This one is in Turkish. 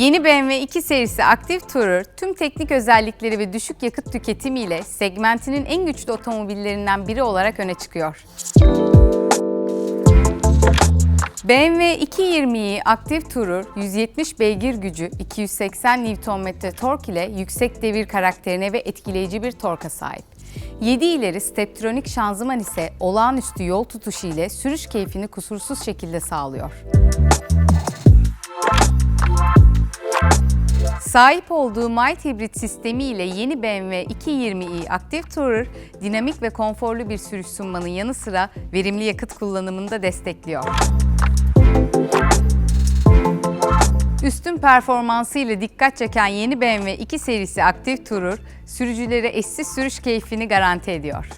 Yeni BMW 2 serisi Active Tourer tüm teknik özellikleri ve düşük yakıt tüketimiyle segmentinin en güçlü otomobillerinden biri olarak öne çıkıyor. BMW 220i Active Tourer 170 beygir gücü, 280 Nm tork ile yüksek devir karakterine ve etkileyici bir torka sahip. 7 ileri Steptronic şanzıman ise olağanüstü yol tutuşu ile sürüş keyfini kusursuz şekilde sağlıyor. Sahip olduğu mild hibrit sistemi ile yeni BMW 220i Active Tourer dinamik ve konforlu bir sürüş sunmanın yanı sıra verimli yakıt kullanımını da destekliyor. Üstün performansı ile dikkat çeken yeni BMW 2 serisi Active Tourer, sürücülere eşsiz sürüş keyfini garanti ediyor.